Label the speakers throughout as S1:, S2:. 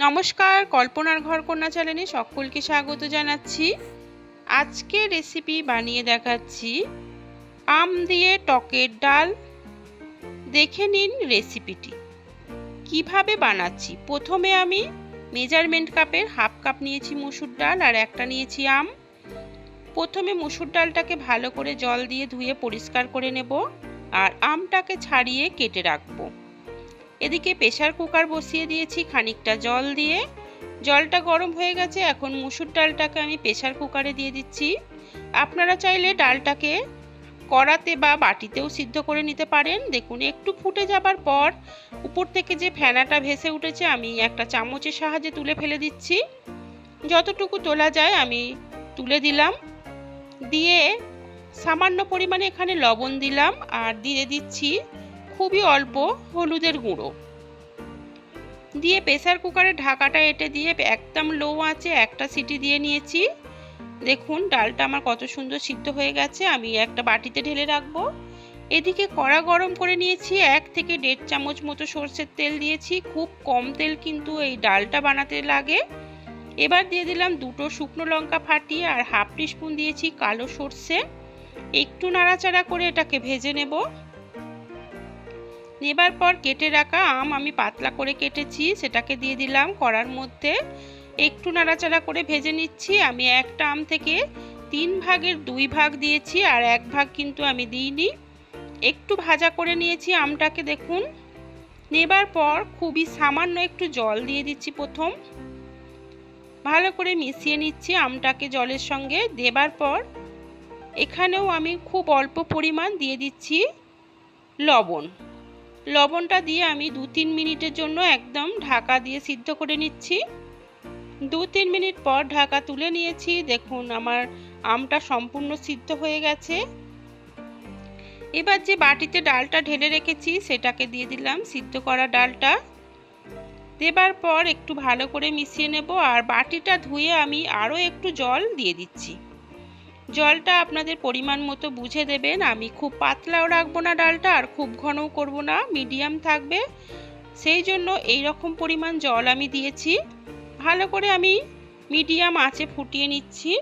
S1: নমস্কার, কল্পনার ঘর কন্যা চ্যানেলে সকলকে স্বাগত জানাচ্ছি। আজকে রেসিপি বানিয়ে দেখাচ্ছি। আম দিয়ে টকের ডাল। দেখে নিন রেসিপিটি কীভাবে বানাচ্ছি? প্রথমে আমি মেজারমেন্ট কাপের হাফ কাপ নিয়েছি মুসুর ডাল আর একটা নিয়েছি আম। প্রথমে মুসুর ডালটাকে ভালো করে জল দিয়ে ধুয়ে পরিষ্কার করে নেব। আর আমটাকে ছাড়িয়ে কেটে রাখব। এদিকে প্রেশার কুকার বসিয়ে দিয়েছি খানিকটা জল দিয়ে। জলটা গরম হয়ে গেছে, এখন মুসুর ডালটাকে আমি প্রেশার কুকারে দিয়ে দিচ্ছি। আপনারা চাইলে ডালটাকে কড়াতে বা বাটিতেও সিদ্ধ করে নিতে পারেন। দেখুন, একটু ফুটে যাবার পর উপর থেকে যে ফেনাটা ভেসে উঠেছে, আমি একটা চামচের সাহায্যে তুলে ফেলে দিচ্ছি। যতটুকু তোলা যায় আমি তুলে দিলাম। দিয়ে সামান্য পরিমাণে এখানে লবণ দিলাম আর দিয়ে দিচ্ছি খুবই অল্প হলুদের গুঁড়ো। দিয়ে প্রেসার কুকারে ঢাকাটা এঁটে দিয়ে একদম লো আছে একটা সিটি দিয়ে নিয়েছি। দেখুন, ডালটা আমার কত সুন্দর সিদ্ধ হয়ে গেছে। আমি একটা বাটিতে ঢেলে রাখব। এদিকে কড়া গরম করে নিয়েছি, এক থেকে দেড় চামচ মতো সর্ষের তেল দিয়েছি। খুব কম তেল কিন্তু এই ডালটা বানাতে লাগে। এবার দিয়ে দিলাম দুটো শুকনো লঙ্কা ফাটিয়ে আর হাফ টিস্পুন দিয়েছি কালো সর্ষে। একটু নাড়াচাড়া করে এটাকে ভেজে নেব। নেবার পর কেটে রাখা আম আমি পাতলা করে কেটেছি, সেটাকে দিয়ে দিলাম কড়ার মধ্যে। একটু নাড়াচাড়া করে ভেজে নিচ্ছি। আমি একটা আম থেকে তিন ভাগের দুই ভাগ দিয়েছি আর এক ভাগ কিন্তু আমি দিইনি। একটু ভাজা করে নিয়েছি আমটাকে, দেখুন। নেবার পর খুবই সামান্য একটু জল দিয়ে দিচ্ছি প্রথম। ভালো করে মিশিয়ে নিচ্ছি আমটাকে জলের সঙ্গে। দেবার পর এখানেও আমি খুব অল্প পরিমাণ দিয়ে দিচ্ছি লবণ। লবণটা দিয়ে আমি দু তিন মিনিটের জন্য একদম ঢাকা দিয়ে সিদ্ধ করে নিচ্ছি। দু তিন মিনিট পর ঢাকা তুলে নিয়েছি। দেখুন, আমার আমটা সম্পূর্ণ সিদ্ধ হয়ে গেছে। এবার যে বাটিতে ডালটা ঢেলে রেখেছি, সেটাকে দিয়ে দিলাম সিদ্ধ করা ডালটা। দেবার পর একটু ভালো করে মিশিয়ে নেব। আর বাটিটা ধুয়ে আমি আরও একটু জল দিয়ে দিচ্ছি। জলটা আপনাদের পরিমাণ মতো বুঝে দেবেন। আমি খুব পাতলাও রাখব না ডালটা আর খুব ঘনও করব না, মিডিয়াম থাকবে। সেই জন্য এই রকম পরিমাণ জল আমি দিয়েছি। ভালো করে আমি মিডিয়াম আঁচে ফুটিয়ে নিচ্ছি।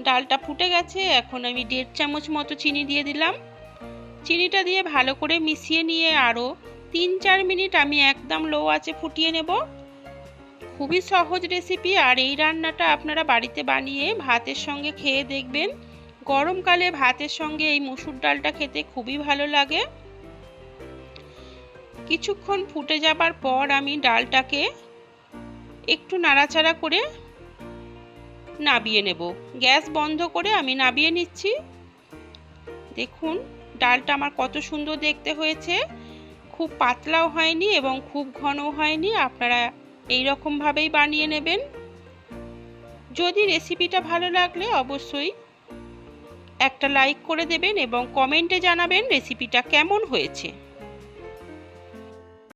S1: ডালটা ফুটে গেছে, এখন আমি দেড় চামচ মতো চিনি দিয়ে দিলাম। চিনিটা দিয়ে ভালো করে মিশিয়ে নিয়ে আরও তিন চার মিনিট আমি একদম লো আঁচে ফুটিয়ে নেব। খুবই সহজ রেসিপি আর এই রান্নাটা আপনারা বাড়িতে বানিয়ে ভাতের সঙ্গে খেয়ে দেখবেন। গরমকালে ভাতের সঙ্গে এই মুসুর ডালটা খেতে খুবই ভালো লাগে। কিছুক্ষণ ফুটে যাবার পর আমি ডালটাকে একটু নাড়াচাড়া করে নাবিয়ে নেব। গ্যাস বন্ধ করে আমি নাবিয়ে নিচ্ছি। দেখুন, ডালটা আমার কত সুন্দর দেখতে হয়েছে। খুব পাতলাও হয়নি এবং খুব ঘনও হয়নি। আপনারা এই রকমভাবেই বানিয়ে নেবেন। যদি রেসিপিটা ভালো লাগলে অবশ্যই একটা লাইক করে দেবেন এবং কমেন্টে জানাবেন রেসিপিটা কেমন হয়েছে।